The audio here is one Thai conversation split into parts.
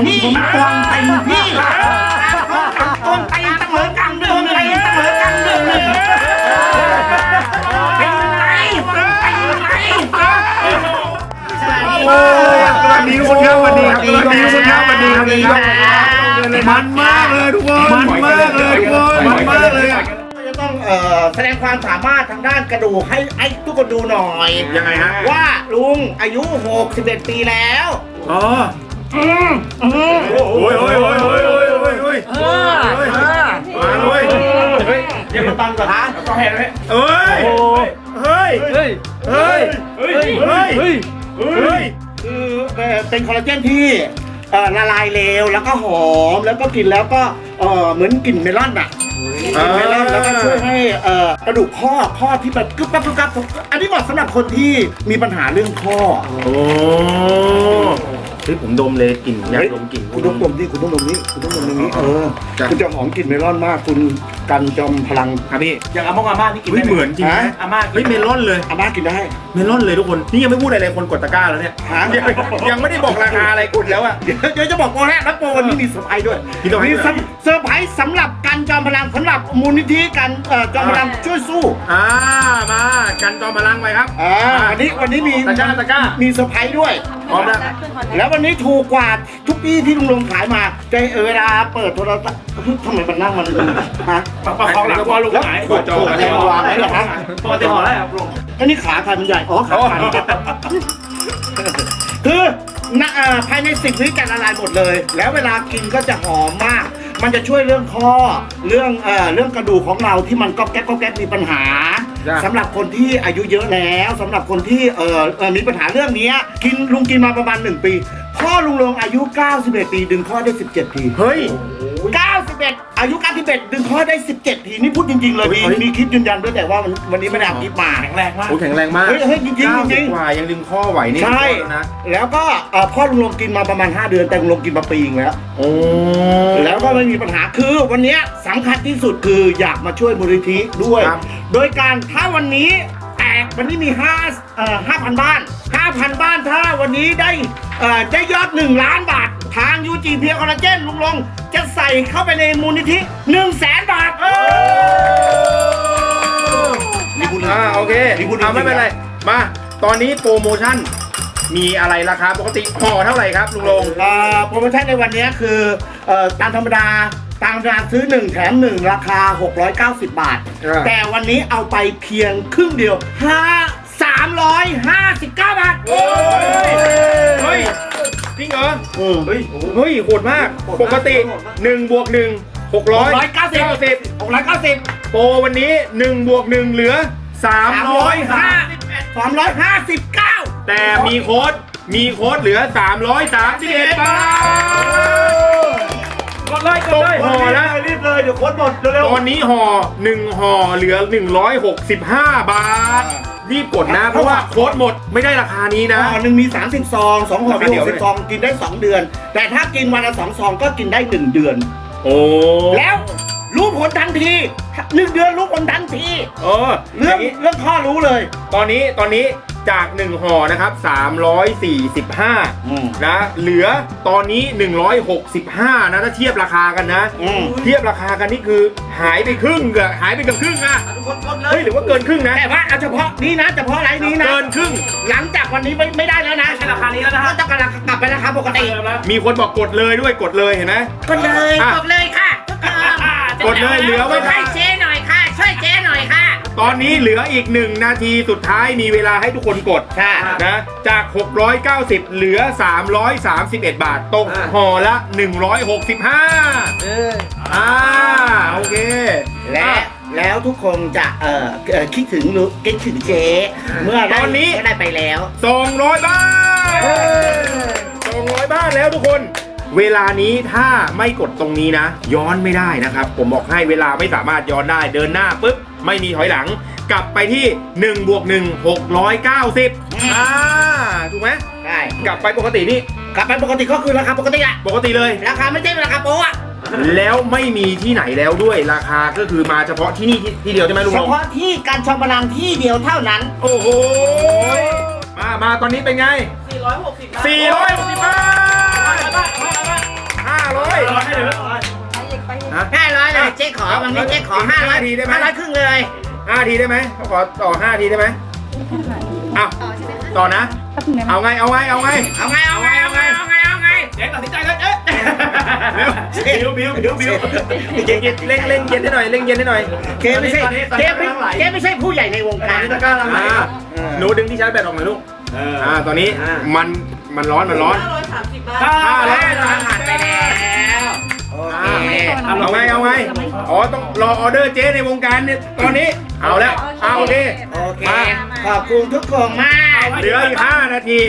ผมผมตวงเต็มที่ตวงเต็มเสมอกันตวงเต็มเสมอกันเรื่องหนึ่งเป็นไรเป็นไรโอ้สวัสดีทุกคนครับสวัสดีครับสวัสดีทุกคนครับสวัสดีครับสวัสดีครับมันมากเลยทุกคนมันมากเลยทุกคนมันมากเลยอะจะต้องเอ่อแสดงความสามารถทางด้านกระดูกให้ให้ทุกคนดูหน่อยยังไงฮะว่าลุงอายุ 61 ปีแล้วอ๋อ อืมอืมโอ้ยโอ้ยโอ้ยโอ้ยโอ้ยโอ้ยโอ้ยเออเออมาเลยเดี๋ยวมาตังก่อนฮะเอ้ยเฮ้ยเฮ้ยเฮ้ยเฮ้ยเฮ้ยเฮ้ยเฮ้ยคือเอ่อเป็นคอลลาเจนที่เอ่อละลายเร็วแล้วก็หอมแล้วก็กินแล้วก็เอ่อเหมือนกลิ่นเมลอนอะกลิ่นเมลอนแล้วก็ช่วยให้เอ่อกระดูกข้อข้อที่แบบกึ๊บปั๊บกึ๊บปั๊บอันนี้เหมาะสำหรับคนที่มีปัญหาเรื่องข้อโอ้ เฮ้ยผมดมเลยกลิ่นอยากดมกลิ่นคุณต้องดมนี่คุณต้องดมนี่คุณต้องดมตรงนี้ เออจ้ะคุณจะหอมกลิ่นเมลอนมาก คุณกันจอมพลังครับพี่อย่างอาม่งอาม่านี่กินเฮ้ยได้เหมือนจริงนะฮะอาม่าเฮ้ยเมลอนเลยอาม่ากินได้ เมลอนเลยทุกคนนี่ยังไม่พูดอะไรเลยคนกดตะกร้าแล้วเนี่ยฮะยังยังไม่ได้บอกราคาอะไรกดแล้วอะเดี๋ยวเดี๋ยวจะบอกโปรแรกแล้วโปรวันนี้มีเซอร์ไพรส์ด้วยมีเซอร์ไพรส์มีเซอร์ไพรส์สำหรับกันจอมพลังสำหรับมูลนิธิกันเอ่อจอมพลังช่วยสู้อ่ามากันจอมพลังไปครับอ่าวันนี้วันนี้มีตะกร้าตะกร้ามีเซอร์ไพรส์ด้วยพร้อมแล้วแล้ววันนี้ถูกกว่าทุกที่ที่ลุงลงขายมาใจเออเวลาเปิดโทรศัพท์ทำไมมันนั่งมันฮะประคองหลังพอลูกแล้วหายขวดขวดอะไรมาวางไว้เหรอฮะปกติหอได้ครับลุงอันนี้ขาใครมันใหญ่อ๋อขาใครคือนะเอ่อภายในสิบวิจะละลายหมดเลย แล้วเวลากินก็จะหอมมาก มันจะช่วยเรื่องข้อเรื่องเอ่อเรื่องกระดูกของเราที่มันก๊อบแก๊บก๊อบแก๊บมีปัญหาจ้ะสำหรับคนที่อายุเยอะแล้วสำหรับคนที่เอ่ออมีปัญหาเรื่องนี้กินลุงกินมาประมาณ1ปี พ่อลุงลงอายุ 91 ปี ดึงข้อได้ 17 ทีเฮ้ย 91 อายุ 91 ดึงข้อได้ 17 ทีนี่พูดจริง ๆ เลยมีเฮ้ย มีคลิปยืนยันด้วยแต่ว่าวันวันนี้ไม่ได้เอาคลิปมา แข็งแรงมาก โอ้แข็งแรงมากเฮ้ยเฮ้ยจริงๆจริงๆ เก้าสิบกว่ายังดึงข้อไหวนี่ใช่แล้วนะแล้วก็เอ่อพ่อลุงลงกินมาประมาณ 5 เดือนแต่ลุงลงกินมาปีนึงแล้ว โอ้แล้วก็ไม่มีปัญหาคือวันเนี้ยสำคัญที่สุดคืออยากมาช่วยมูลนิธิด้วย ครับโดยการถ้าวันนี้แตก วันนี้มี5เอ่อ5,000บ้าน5,000บ้านถ้าวันนี้ได้เอ่อได้ยอด1ล้านบาท ทางยูจีเพียคอลลาเจนลุงลงจะใส่เข้าไปในมูลนิธิ1 0 0 0 0แสนบาทนี่พูดเรื่องอ่าโอเคนี่พูดเรื่อ่าองไม่เป็นไร มา ตอนนี้โปรโมชั่น มีอะไรราคาปกติห่อเท่าไหร่ครับลุงลง เอ่อโปรโมชั่นในวันนี้คือเอ่อตามธรรมดา ตามธรรมดาซื้อ 1 แถม 1 ราคา 690 บาทอ่าแต่วันนี้เอาไปเพียงครึ่งเดียว5 359 บาท เฮ้ย จริงเหรอ อืม เฮ้ย เฮ้ย โหดมากปกติ1บวก1 690 690 690 โปรวันนี้1บวก1เหลือ350 359 แต่มีโค้ด มีโค้ดเหลือ 331 บาท กดเลยกตดกเลยห่อแล้วรีบเลยเดี๋ยวโค้ดหมดเร็วตอนนี้ห่อ1ห่อเหลือ 165 บาท รีบกดนะเพราะว่าโค้ดหมดไม่ได้ราคานี้นะ ห่อหนึ่งมี 30 ซองสองห่อมีเดี๋ยว60ซองกินได้ 2 เดือน แต่ถ้ากินวันละ2ซองก็กินได้ 1 เดือน โอ้แล้วรู้ผลทันทีหนึ่งเดือนรู้ผลทันที เออเรื่องย่างนี้เรื่องข้อรู้เลย ตอนนี้ตอนนี้ จาก 1ห่อนะครับ345นะเหลือตอนนี้ 165นะถ้าเทียบราคากันนะ อืม เทียบราคากันนี่คือหายไปครึ่งเกือบหายไปเกือบครึ่งอะๆทุกคนกดเลเฮ้ยย หรือว่าเกินครึ่งนะแต่ว่าเอาเฉพาะนี้นะ เฉพาะไลน์นี้นะ เกินครึ่ง หลังจากวันนี้ไม่ไม่ได้แล้วนะไม่ใช่ราคานี้แล้วนะฮะก็ต้องกำลังกลับไปราคาปกติเติมแล้วมีคนบอกกดเลยด้วยกดเลยเห็นไหม กดเลยอะ กดเลยค่ะ กดเลยเหลือไว้ช่วยเจ๊ห ตอนนี้เหลืออีก 1 นาทีสุดท้ายมีเวลาให้ทุกคนกดค่ะนะจาก 690 เหลือ 331 บาท ตกอ่าห่อละ 165เอออ่าโอเค และอะแล้วทุกคนจะเอ่อเอ่อคิดถึงรู้คิดถึงเจ๊เมื่อได้ตอนนี้ เมื่อได้ไปแล้ว 200บ้าน200บ้านแล้วทุกคน เวลานี้ถ้าไม่กดตรงนี้นะ ย้อนไม่ได้นะครับ ผมบอกให้เวลาไม่สามารถย้อนได้เดินหน้าปุ๊บไม่มีถอยหลัง กลับไปที่1บวก1 690อ่าถูกไหมใช่กลับไปปกตินี่กลับไปปกติก็คือราคาปกติอะปกติเลย ราคาไม่ใช่ราคาโป๊ะอะแล้วไม่มีที่ไหนแล้วด้วยราคาก็คือมาเฉพาาะที่นี่ที่ที่เดียวใช่ไหมลุงเฉลงพาะที่การชมพลังที่เดียวเท่านั้น โอ้โหมามาตอนนี้เป็นไง 460 บาท460บาท ร้อยร้อยห้าร้อยเลยเจ๊ขอวันนี้เจ๊ขอห้าร้อยทีได้ไหมห้าร้อยครึ่งเลยห้าทีได้ไหมขอต่อห้าทีได้ไหมอ้าวต่อนะ เอาไงเอาไงเอาไงเอาไงเอาไงเอาไงเอาไงเอาไงเจ๊ตัดสินใจเลยเอ๊ะบิวบิวบิวบิวเย็นเย็นเร่งเร่งเย็นให้หน่อยเร่งเย็นให้หน่อยเกมไม่ใช่เกมไม่เกมไม่ใช่ผู้ใหญ่ในวงการตะกร้าละไหมอ่าหนูดึงที่ชาร์จแบตออกหน่อยลูกอ่าตอนนี้มันมันร้อนมันร้อน ห้าห้าร้ร้ออยยผ่านไปแล้วโออ่าเคเอาไงเอาไงอ๋อต้องรอออเดอร์เจ๊ในวงการเนี่ยตอนนี้เอาแล้วเอาโอเคโอเค ขอบคุณทุกคนมาก เหลืออีก5นาที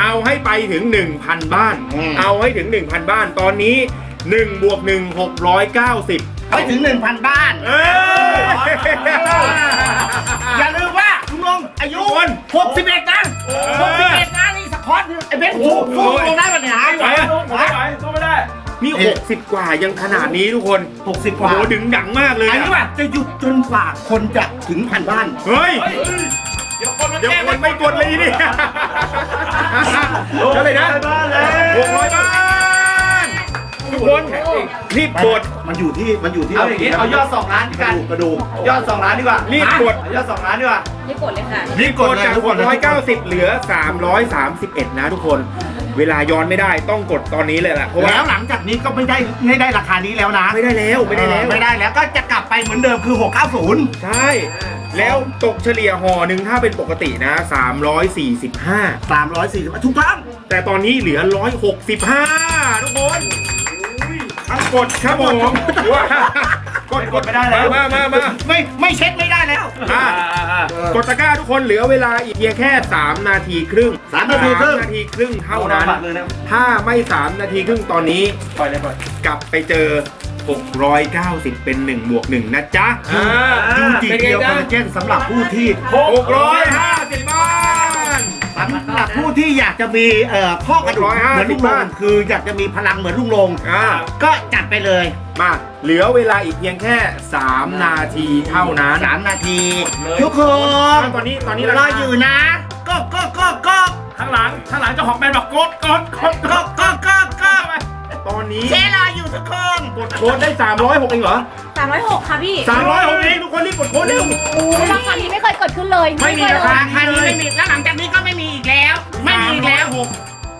เอาให้ไปถึง 1,000 บ้าน อืม เอาให้ถึง 1,000 บ้าน ตอนนี้1บวก1 690 ไปถึง 1,000 บ้าน เอ้ยอย่าลืมว่าลุงลงอายุ คน61นะ61นะนี่สควอตไอ้เบนสู้สู้ลงได้ปะ ไม่ได้นี่60 กว่ายังขนาดนี้ทุกคน60กโอ้ว่าโหดึงดังมากเลยอันนี้อะว่าจะหยุดจนกว่าคนจะถึงพันบ้าน เฮ้ยเฮ้ยเดี๋ยวคนมันเดี๋ยวแก้คนไม่กดเลยนี่ เท่าไหร่นะบ้านเลย600บ้านทุกคนรีบกด มันอยู่ที่มันอยู่ที่เอาอย่างนี้เอายอดสองล้านดีกกัระนดูกกระดูก ยอดสองล้านดีกว่า รีรีบกด ยอดสองล้านดีกว่า รีบกดเลยค่ะ รีบกดจาก 690 เหลือ 331 นะทุกคน เวลาย้อนไม่ได้ต้องกดตอนนี้เลยแหละเพราะว่าแล้วหลังจากนี้ก็ไม่ได้ไม่ได้ราคานี้แล้วนะไม่ได้แล้วไม่ได้แล้ว ไม่ได้แล้วก็จะกลับไปเหมือนเดิมคือ 690 ใช่ แล้วตกเฉลี่ยห่อหนึ่งถ้าเป็นปกตินะ 345 340ถูกต้องแต่ตอนนี้เหลือ 165 ทุกคนทั้งกดครับผมว้า กดกดไม่ได้แล้ว มามามาไม่ไม่เช็ดไม่ได้แล้ว อะกดตะกร้าทุกคนเหลือเวลาอีกเพียงแค่ 3 นาทีครึ่งสามนาทีครึ่ง สมนาทีครึ่งเท่านั้นบัตรเลยนะถ้าไม่ 3 นาทีครึ่งตอนนี้ ปล่อยเลยปล่อยกลับไปเจอ 690 เป็น1บวก1นะจ๊ะยูจิเดียวคอลลาเจนสำหรับผู้ที่650บ้าน สำหรับผู้ที่อยากจะมีเอ่อข้อกระดูก150เหมือนลุงลบ้างนคืออยากจะมีพลังเหมือนลุงลงอ่า ก็จัดไปเลย มาเหลือเวลาอีกเพียงแค่ 3 นาทีเท่านั้น3นาทีเลยทุกคนตอนนี้ตอนนี้รราอคาอยู่นะก็ก็ก็ก็ข้างหลังข้างหลังเจ้าของแบรนด์บอกกดกดกดกก็ดก็ก็ก็ตอนนี้เจ๊รออยู่ทุกคนกดโค้ดได้ 306เองเหรอ306ค่ะพี่306เองทุกคนรีบกดโค้ดเร็ว ราคานี้ไม่เคยเกิดขึ้นเลยไม่มีเคยราเลคายราคานี้ไม่มีแล้วหลังจากนี้ก็ไม่มีอีกแล้ว ไม่มีอีกแล้ว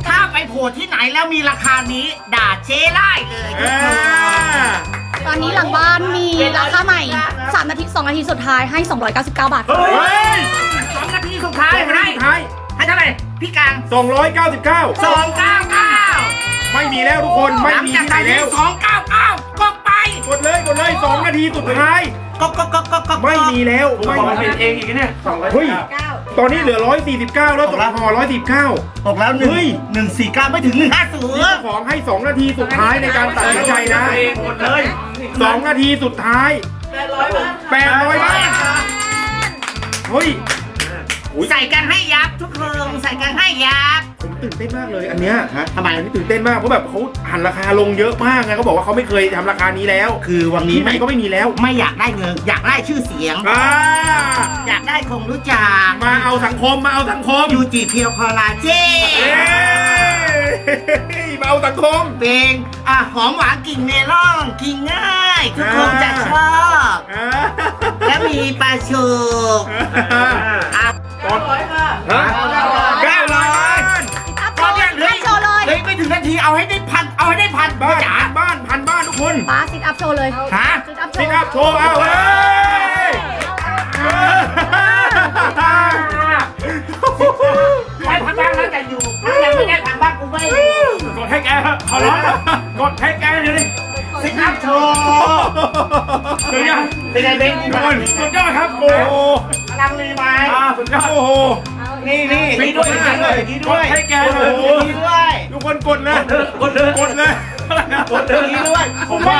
ถ้าไปโผล่ที่ไหนแล้วมีราคานี้ ด่าเจ๊ไล่เลยทุกอ่าคน ตอนนี้หลังบ้านมีราคาใหม่ 3 นาที 2 นาทีสุดท้ายให้ 299 บาท เฮ้เฮ้ยยสองนาทีสุดท้ายสองนาให้ทีสุดท้าย ให้เท่าไหร่พี่กลาง299 สองเก้าเก้าไม่มีแล้วทุกคนไม่หลังมีจากที่ไหนนั้นแล้ว สองเก้าเก้ากดไปกดเลยกดเลย2นาทีสุดท้าย ก็ก็ก็ก็ก็ไม่มีแล้วผมไม่บอกมันมีเป็นเองอีกนะเนี่ยสองร้อยเฮ้ย ตอนนี้เหลือ 149 แล้วตกห่อ119ตกแล้วหนึ่งเฮ้ย หนึ่งสี่เก้าไม่ถึงหนึ่งห้าศูนเจ้าย์ ของให้ 2 นาทีสุดท้ายในการตัดสินใจนะเองหมดเลย2 นาทีสุดท้าย800บาท เฮ้ย ใส่กันให้ยับทุกคนใส่กันให้ยับ ผมตื่นเต้นมากเลยอันเนี้ยฮะทำไม อันนี้ตื่นเต้นมากเพราะแบบเขาหันราคาลงเยอะมากไงเขาบอกว่าเขาไม่เคยทำราคานี้แล้ว คือวันนี้ที่ไหนไม่ก็ไม่มีแล้วไม่อยากได้เงิน อยากได้ชื่อเสียง อ่าอยากได้คงรู้จักมาเอาสังคมมาเอาสังคมยูจีเพียวคอลลาเจเอ้ยมาเอาสังคม เป็นอะหอมหวานกิ่งเมลอนกินง่าย ทุกคนจะชอบ อ่า และมีปลาชูอะ ฮะเก้าร้อยอัพโชว์เลยอัพโชว์เลยเฮ้ยไม่ถึงนาทีเอาให้ได้พันเอาให้ได้พันบ้านจ๋าบ้านพันบ้านทุกคนป้าซิทอัพโชว์เลยฮะซิทอัพโชซิว์กอัพโชว์เอาเฮ้ยไว้พันบ้างแล้วจะอยู่ถ้ายังไม่ได้พันบ้างกูไม่กดให้แกขอร้องกดให้แกเดี๋ยวนี้ซิกอัพโชว์เดี๋ยวยังเป็นไงเบ้งทุกคนสุดยอดครับโอ้โหพลังมีไหมอ่า สุดยอดโอ้โห นี่นี่นี่ด้วยนี่ด้วยนี่กด้วดยให้แกเลยนี่ด้วยทุกคนกดเลยกดเลยกดเลยกดเลยนี่ด้วยผมว่า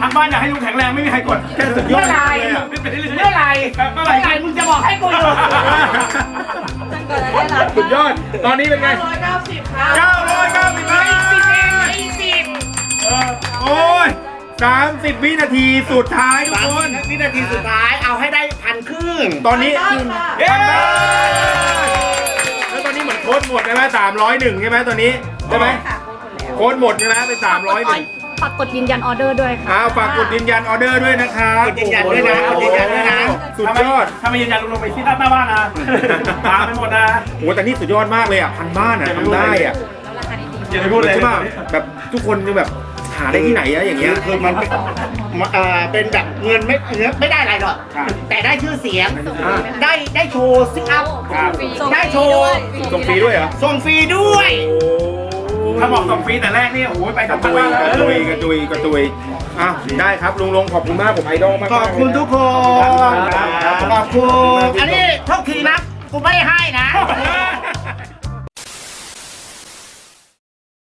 ทางบ้านอยากให้ลุงแข็งแรงไม่มีใครกดแค่สุดยอเมื่ดอไหร่เลยอะเมื่อไหร่เมื่อเมื่ไหร่อไหร่มึงจะบอกให้กูอยู่สุดยอดตอนนี้เป็นไง990บาทไอ้สิบโอ้ย30 วินาทีสุดท้ายทุกสามคนวินาทีสุดท้ายเอาให้ได้ พันครึ่งตอนนี้เย้แล้วตอนนี้เหมือนโค้ดหมดใช่ไหม301ใช่ไหมตอนนี้ใช่ไหมโค้ดหมดใช่ไหมเป็น301ฝากกดยืนยันออเดอร์ด้วยค่ะอ้าวฝากกดยืนยันออเดอร์ด้วยนะครับกดยืนยันด้วยนะกดยืนยันด้วยนะ สุดยอด ถ้าไม่ยืนยันลุงลงไปที่ด้านหน้าบ้านนะตามไปหมดนะ โอ้แต่นี่สุดยอดมากเลยอะพันบ้านอะทำได้อะอย่าไปพูดเลยใช่ป่ะแบบทุกคนยังแบบ หาได้ที่ไหนอะอย่างเงี้ย คือมันเป็นเอ่อเป็นแบบเงินไม่เงินไม่ได้อะไรหรอกครับ แต่ได้ชื่อเสียง อ่าได้ได้โชว์ซิกอัพ ครับได้โชว์ ส่งฟรีด้วยเหรอส่งฟรีด้วยโอ้ถ้าบอกส่งฟรีแต่แรกนี่โอ้ยไปกทั้ระงตุบ้ายนกระเลตุยยกระตุยกระตุยอ้าวได้ครับลุงลงขอบคุณมากผมไอดอลมากๆขอบคุณทุกคนครับขอบคุณ อันนี้โทษทีนะกูไม่ให้นะ